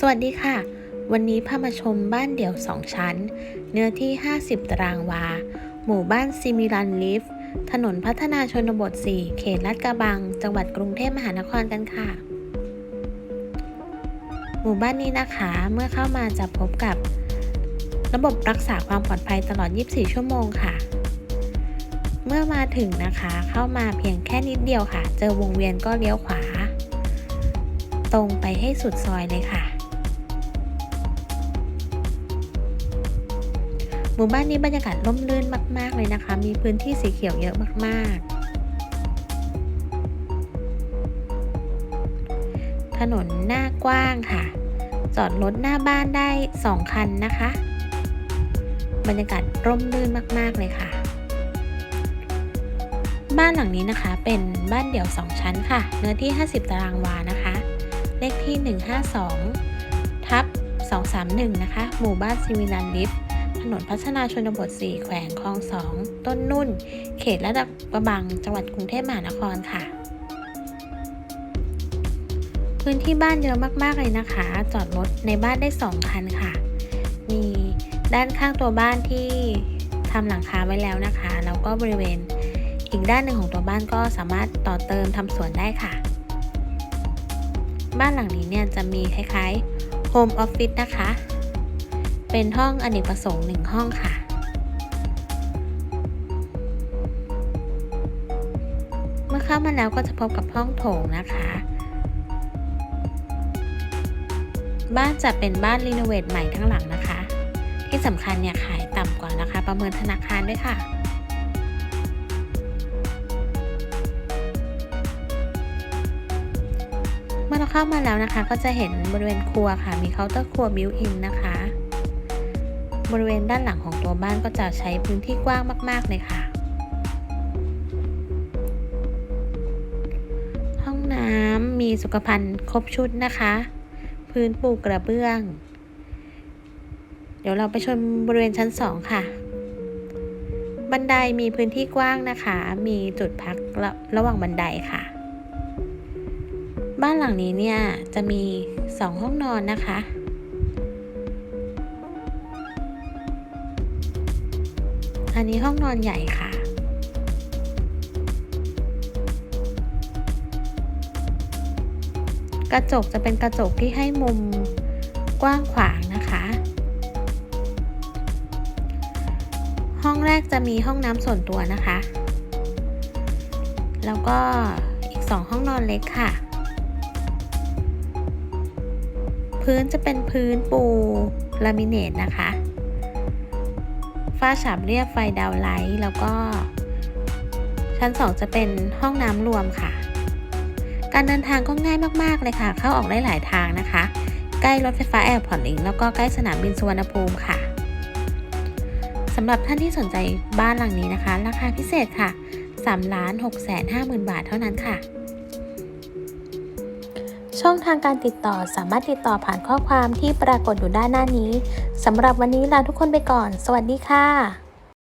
สวัสดีค่ะ วันนี้พามาชมบ้านเดี่ยว 2 ชั้น เนื้อที่ 50 ตารางวา หมู่บ้านซิมิลันลิฟถนนพัฒนาชนบท 4 เขตลาดกระบัง จังหวัดกรุงเทพมหานครกันค่ะ หมู่บ้านนี้นะคะเมื่อเข้ามาจะพบกับ ระบบรักษาความปลอดภัยตลอด 24 ชั่วโมงค่ะ เมื่อมาถึงนะคะ เข้ามาเพียงแค่นิดเดียวค่ะ เจอวงเวียนก็เลี้ยวขวา ตรงไปให้สุดซอยเลยค่ะ หมู่บ้านนี้บรรยากาศร่มรื่นมาก ๆ เลยนะคะ มีพื้นที่สีเขียวเยอะมาก ๆ ถนนหน้ากว้างค่ะ จอดรถหน้าบ้านได้ 2 คันนะคะ บรรยากาศร่มรื่นมาก ๆ เลยค่ะ บ้านหลังนี้นะคะเป็นบ้านเดี่ยว 2 ชั้นค่ะ เนื้อที่ 50 ตารางวานะคะ เลขที่ 152 ทับ231 นะคะ หมู่บ้านซิมิลันลิฟถ นนพัฒนาชนบท 4 แขวงคลอง2ต้นนุ่น เขตระดับกระบัง จังหวัดกรุงเทพมหานครค่ะ พื้นที่บ้านเยอะมากๆเลยนะคะ จอดรถในบ้านได้ 2 คันค่ะ มีด้านข้างตัวบ้านที่ทำหลังคาไว้แล้วนะคะ แล้วก็บริเวณอีกด้านหนึ่งของตัวบ้านก็สามารถต่อเติมทำสวนได้ค่ะ บ้านหลังนี้เนี่ยจะมีคล้ายๆโฮมออฟฟิศนะคะ เป็นห้องอเนกประสงค์หนึ่งห้องค่ะ เมื่อเข้ามาแล้วก็จะพบกับห้องโถงนะคะ บ้านจะเป็นบ้านรีโนเวทใหม่ทั้งหลังนะคะ ที่สำคัญเนี่ยขายต่ำกว่าราคาประเมินธนาคารด้วยค่ะเมื่อเราเข้ามาแล้วนะคะ ก็จะเห็นบริเวณครัวค่ะ มีเคาน์เตอร์ครัวบิวอินนะคะ บริเวณด้านหลังของตัวบ้านก็จะใช้พื้นที่กว้างมาก ๆ เลยค่ะ ห้องน้ำมีสุขภัณฑ์ครบชุดนะคะ พื้นปูกระเบื้อง เดี๋ยวเราไปชมบริเวณชั้น2ค่ะ บันไดมีพื้นที่กว้างนะคะ มีจุดพักระระหว่างบันไดค่ะ บ้านหลังนี้เนี่ยจะมี2ห้องนอนนะคะ อันนี้ห้องนอนใหญ่ค่ะ กระจกจะเป็นกระจกที่ให้มุมกว้างขวางนะคะ ห้องแรกจะมีห้องน้ำส่วนตัวนะคะ แล้วก็อีกสองห้องนอนเล็กค่ะ พื้นจะเป็นพื้นปูลามิเนตนะคะ ฝ้าฉาบเรียบไฟดาวไลท์แล้วก็ชั้น 2 จะเป็นห้องน้ำรวมค่ะ การเดินทางก็ง่ายมากๆเลยค่ะ เข้าออกได้หลายทางนะคะ ใกล้รถไฟฟ้าแอร์พอร์ตลิงแล้วก็ใกล้สนามบินสุวรรณภูมิค่ะสำหรับท่านที่สนใจบ้านหลังนี้นะคะ ราคาพิเศษค่ะ3ล้าน6แสน5หมื่นบาทเท่านั้นค่ะ ช่องทางการติดต่อสามารถติดต่อผ่านข้อความที่ปรากฏอยู่ด้านหน้านี้สำหรับวันนี้ลาทุกคนไปก่อน สวัสดีค่ะ